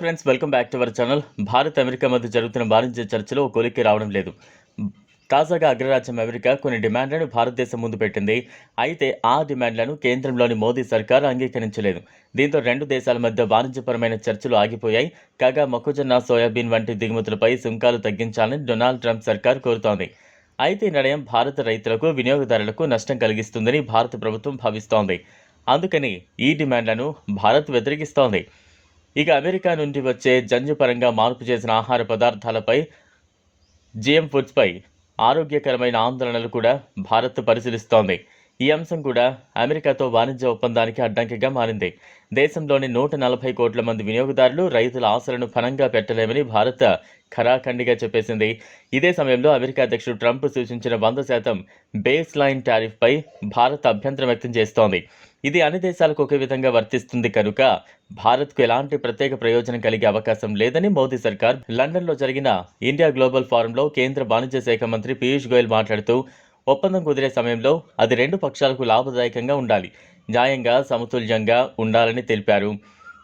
Friends welcome back to our channel. Bharat America మధ్య జరుగుతున్న వాణిజ్య చర్చలో ఓ కొలిక్కి రావడం లేదు. తాజాగా అగ్రరాజ్యం అమెరికా కొన్ని డిమాండ్లను భారతదేశం ముందు పెట్టింది. అయితే ఆ డిమాండ్లను కేంద్రంలోని మోదీ సర్కార్ అంగీకరించలేదు. దీంతో రెండు దేశాల మధ్య వాణిజ్యపరమైన చర్చలు ఆగిపోయాయి. కాగా మొక్కజొన్న సోయాబీన్ వంటి దిగుమతులపై సుంకాలు తగ్గించాలని డొనాల్డ్ ట్రంప్ సర్కార్ కోరుతోంది. అయితే ఈ నిర్ణయం భారత రైతులకు వినియోగదారులకు నష్టం కలిగిస్తుందని భారత ప్రభుత్వం భావిస్తోంది. అందుకని ఈ డిమాండ్లను భారత్ వ్యతిరేకిస్తోంది. ఇక అమెరికా నుండి వచ్చే జన్యుపరంగా మార్పు చేసిన ఆహార పదార్థాలపై జిఎం ఫుడ్స్పై ఆరోగ్యకరమైన ఆందోళనలు కూడా భారత్ పరిశీలిస్తోంది. ఈ అంశం కూడా అమెరికాతో వాణిజ్య ఒప్పందానికి అడ్డంకిగా మారింది. దేశంలోని నూట నలభై కోట్ల మంది వినియోగదారులు రైతుల ఆశలను ఫలంగా పెట్టలేమని భారత్ ఖరాఖండిగా చెప్పేసింది. ఇదే సమయంలో అమెరికా అధ్యక్షుడు ట్రంప్ సూచించిన వంద శాతం బేస్ లైన్ టారిఫ్పై భారత్ అభ్యంతరం వ్యక్తం చేస్తోంది. ఇది అన్ని దేశాలకు ఒకే విధంగా వర్తిస్తుంది కనుక భారత్కు ఎలాంటి ప్రత్యేక ప్రయోజనం కలిగే అవకాశం లేదని మోదీ సర్కార్ లండన్లో జరిగిన ఇండియా గ్లోబల్ ఫోరంలో కేంద్ర వాణిజ్య శాఖ మంత్రి పీయూష్ గోయల్ మాట్లాడుతూ ఒప్పందం కుదిరే సమయంలో అది రెండు పక్షాలకు లాభదాయకంగా ఉండాలి న్యాయంగా సమతుల్యంగా ఉండాలని తెలిపారు.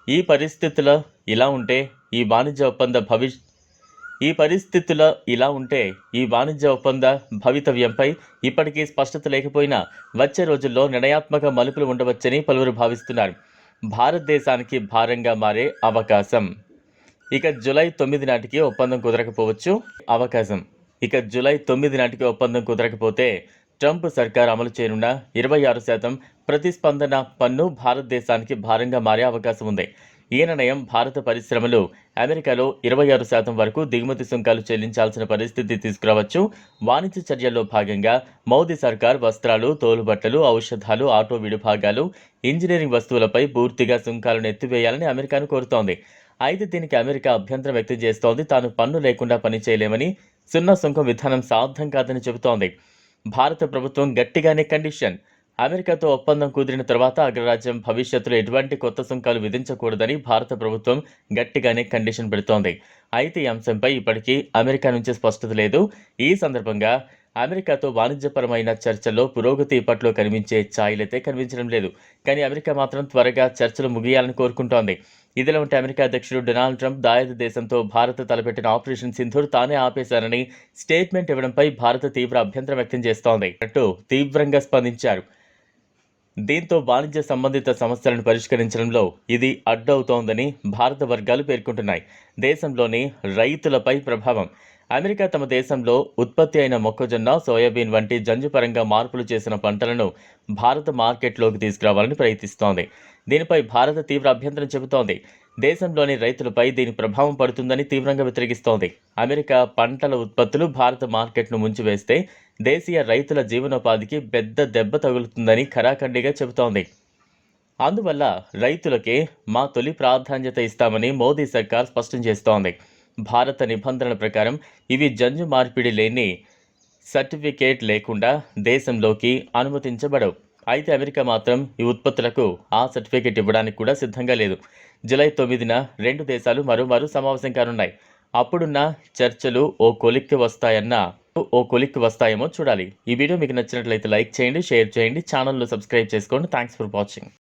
ఈ పరిస్థితుల ఇలా ఉంటే ఈ వాణిజ్య ఒప్పంద భవిష్యత్ ఈ పరిస్థితుల్లో ఇలా ఉంటే ఈ వాణిజ్య ఒప్పంద భవితవ్యంపై ఇప్పటికీ స్పష్టత లేకపోయినా వచ్చే రోజుల్లో నిర్ణయాత్మక మలుపులు ఉండవచ్చని పలువురు భావిస్తున్నారు. భారతదేశానికి భారంగా మారే అవకాశం. ఇక జులై తొమ్మిది నాటికి ఒప్పందం కుదరకపోవచ్చు అవకాశం. ఇక జులై తొమ్మిది నాటికి ఒప్పందం కుదరకపోతే ట్రంప్ సర్కార్ అమలు చేయనున్న ఇరవై ఆరు శాతం ప్రతిస్పందన పన్ను భారతదేశానికి భారంగా మారే అవకాశం ఉంది. ఈ నిర్ణయం భారత పరిశ్రమలు అమెరికాలో ఇరవై ఆరు శాతం వరకు దిగుమతి సుంకాలు చెల్లించాల్సిన పరిస్థితి తీసుకురావచ్చు. వాణిజ్య చర్యల్లో భాగంగా మోదీ సర్కార్ వస్త్రాలు తోలుబట్టలు ఔషధాలు ఆటో విడిభాగాలు ఇంజనీరింగ్ వస్తువులపై పూర్తిగా సుంకాలను ఎత్తివేయాలని అమెరికాను కోరుతోంది. అయితే దీనికి అమెరికా అభ్యంతరం వ్యక్తం చేస్తోంది. తాను పన్ను లేకుండా పనిచేయలేమని సున్నా సుంకం విధానం సాధ్యం కాదని చెబుతోంది. భారత ప్రభుత్వం గట్టిగానే కండిషన్ అమెరికాతో ఒప్పందం కుదిరిన తర్వాత అగ్రరాజ్యం భవిష్యత్తులో ఎటువంటి కొత్త సుంకాలు విధించకూడదని భారత ప్రభుత్వం గట్టిగానే కండిషన్ పెడుతోంది. అయితే ఈ అంశంపై ఇప్పటికీ అమెరికా నుంచి స్పష్టత లేదు. ఈ సందర్భంగా అమెరికాతో వాణిజ్యపరమైన చర్చల్లో పురోగతి ఇప్పట్లో కనిపించే ఛాయలైతే కనిపించడం లేదు. కానీ అమెరికా మాత్రం త్వరగా చర్చలు ముగియాలని కోరుకుంటోంది. ఇదిలా ఉంటే అమెరికా అధ్యక్షుడు డొనాల్డ్ ట్రంప్ దాయద దేశంతో భారత్ తలపెట్టిన ఆపరేషన్ సింధూర్ తానే ఆపేశారని స్టేట్మెంట్ ఇవ్వడంపై భారత్ తీవ్ర అభ్యంతరం వ్యక్తం చేస్తోంది. అటు తీవ్రంగా స్పందించారు. దీంతో వాణిజ్య సంబంధిత సమస్యలను పరిష్కరించడంలో ఇది అడ్డవుతోందని భారత వర్గాలు పేర్కొంటున్నాయి. దేశంలోని రైతులపై ప్రభావం. అమెరికా తమ దేశంలో ఉత్పత్తి అయిన మొక్కజొన్న సోయాబీన్ వంటి జంజుపరంగా మార్పులు చేసిన పంటలను భారత మార్కెట్లోకి తీసుకురావాలని ప్రయత్నిస్తోంది. దీనిపై భారత తీవ్ర అభ్యంతరం చెబుతోంది. దేశంలోని రైతులపై దీని ప్రభావం పడుతుందని తీవ్రంగా వ్యతిరేకిస్తోంది. అమెరికా పంటల ఉత్పత్తులు భారత మార్కెట్ను ముంచివేస్తే దేశీయ రైతుల జీవనోపాధికి పెద్ద దెబ్బ తగులుతుందని ఖరాఖండిగా చెబుతోంది. అందువల్ల రైతులకే మా తొలి ప్రాధాన్యత ఇస్తామని మోదీ సర్కార్ స్పష్టం చేస్తోంది. భారత నిబంధనల ప్రకారం ఇవి జన్యు మార్పిడి లేని సర్టిఫికేట్ లేకుండా దేశంలోకి అనుమతించబడవు. అయితే అమెరికా మాత్రం ఈ ఉత్పత్తులకు ఆ సర్టిఫికేట్ ఇవ్వడానికి కూడా సిద్ధంగా లేదు. జూలై తొమ్మిదిన రెండు దేశాలు మరో మరో సమావేశం కానున్నాయి. అప్పుడున్న చర్చలు ఓ కొలిక్కి వస్తాయన్న ఓ కొలిక్కి వస్తాయేమో చూడాలి. ఈ వీడియో మీకు నచ్చినట్లయితే లైక్ చేయండి షేర్ చేయండి ఛానల్ను సబ్స్క్రైబ్ చేసుకోండి. Thanks for watching.